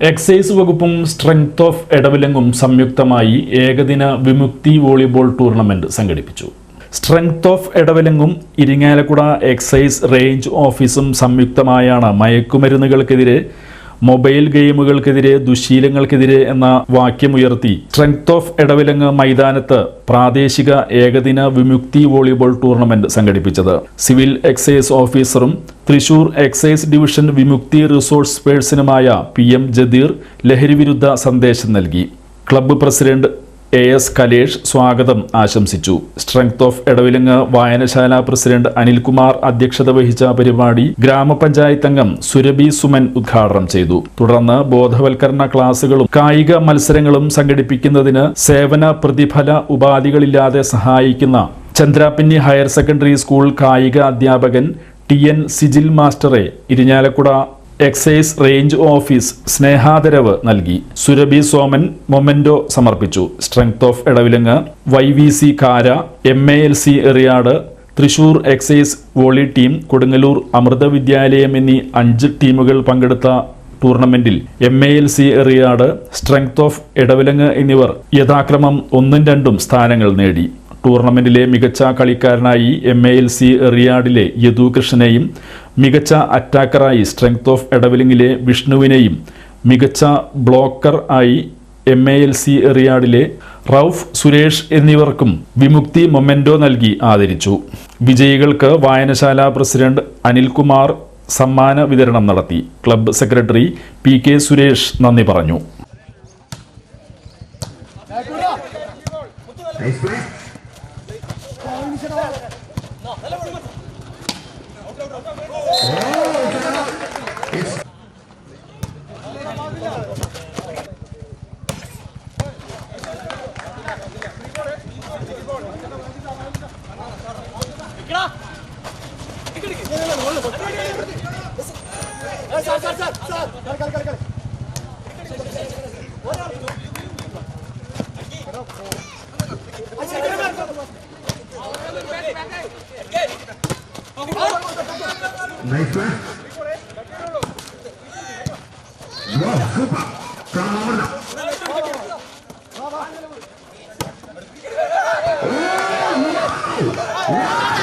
Excise വകുപ്പും strength of എടവിലങ്ങും സംയുക്തമായി ഏകദിന വിമുക്തി വോളിബോൾ ടൂർണമെന്റ് സംഘടിപ്പിച്ചു. സ്ട്രെങ്ത് ഓഫ് എടവിലങ്ങും ഇരിങ്ങാലക്കുട എക്സൈസ് റേഞ്ച് ഓഫീസും സംയുക്തമായാണ് മയക്കുമരുന്നുകൾക്കെതിരെ മൊബൈൽ ഗെയിമുകൾക്കെതിരെ ദുശീലങ്ങൾക്കെതിരെ എന്ന വാക്യമുയർത്തി സ്ട്രെങ്ത് ഓഫ് എടവിലങ്ങ് മൈതാനത്ത് പ്രാദേശിക ഏകദിന വിമുക്തി വോളിബോൾ ടൂർണമെന്റ് സംഘടിപ്പിച്ചത്. സിവിൽ എക്സൈസ് ഓഫീസറും Thrissur excise division Vimukthi resource പേഴ്സണുമായ P M Jadeer ലഹരിവിരുദ്ധ സന്ദേശം നൽകി. Club president A S Kalesh സ്വാഗതം ആശംസിച്ചു. സ്ട്രെങ്ത് ഓഫ് എടവിലങ്ങ് വായനശാല പ്രസിഡന്റ് അനിൽകുമാർ അധ്യക്ഷത വഹിച്ച പരിപാടി ഗ്രാമപഞ്ചായത്ത് അംഗം സുരഭി സുമൻ ഉദ്ഘാടനം ചെയ്തു. തുടർന്ന് ബോധവൽക്കരണ ക്ലാസുകളും കായിക മത്സരങ്ങളും സംഘടിപ്പിക്കുന്നതിന് സേവന പ്രതിഫല ഉപാധികളില്ലാതെ സഹായിക്കുന്ന ചന്ദ്രാപിന്നി ഹയർ സെക്കൻഡറി സ്കൂൾ കായിക അധ്യാപകൻ ടി എൻ സിജിൽ മാസ്റ്ററെ ഇരിഞ്ഞാലക്കുട എക്സൈസ് റേഞ്ച് ഓഫീസ് സ്നേഹാദരവ് നൽകി. സുരഭി സോമൻ മൊമെന്റോ സമർപ്പിച്ചു. Strength of Edavilangu Y V C Kara M A L C Eriyad Thrissur excise volley team Kodungallur Amrita Vidyalayam എന്നീ അഞ്ച് ടീമുകൾ പങ്കെടുത്ത ടൂർണമെന്റിൽ M A L C Eriyad strength of Edavilangu എന്നിവർ യഥാക്രമം ഒന്നും രണ്ടും സ്ഥാനങ്ങൾ നേടി. ടൂർണമെന്റിലെ മികച്ച കളിക്കാരനായി എം എ എൽ സി എറിയാടിലെ യദു കൃഷ്ണനെയും മികച്ച അറ്റാക്കറായി സ്ട്രെങ്ത് ഓഫ് എടവലിംഗിലെ വിഷ്ണുവിനെയും മികച്ച ബ്ലോക്കർ ആയി എം എ എൽ സി റിയാഡിലെ റൌഫ് സുരേഷ് എന്നിവർക്കും വിമുക്തി മൊമെന്റോ നൽകി ആദരിച്ചു. വിജയികൾക്ക് വായനശാല പ്രസിഡന്റ് അനിൽകുമാർ സമ്മാന വിതരണം നടത്തി. Club secretary P K Suresh നന്ദി പറഞ്ഞു. Nice play. Oh, it's nice Naifé. Wow, super. Come on. Oh, wow. wow.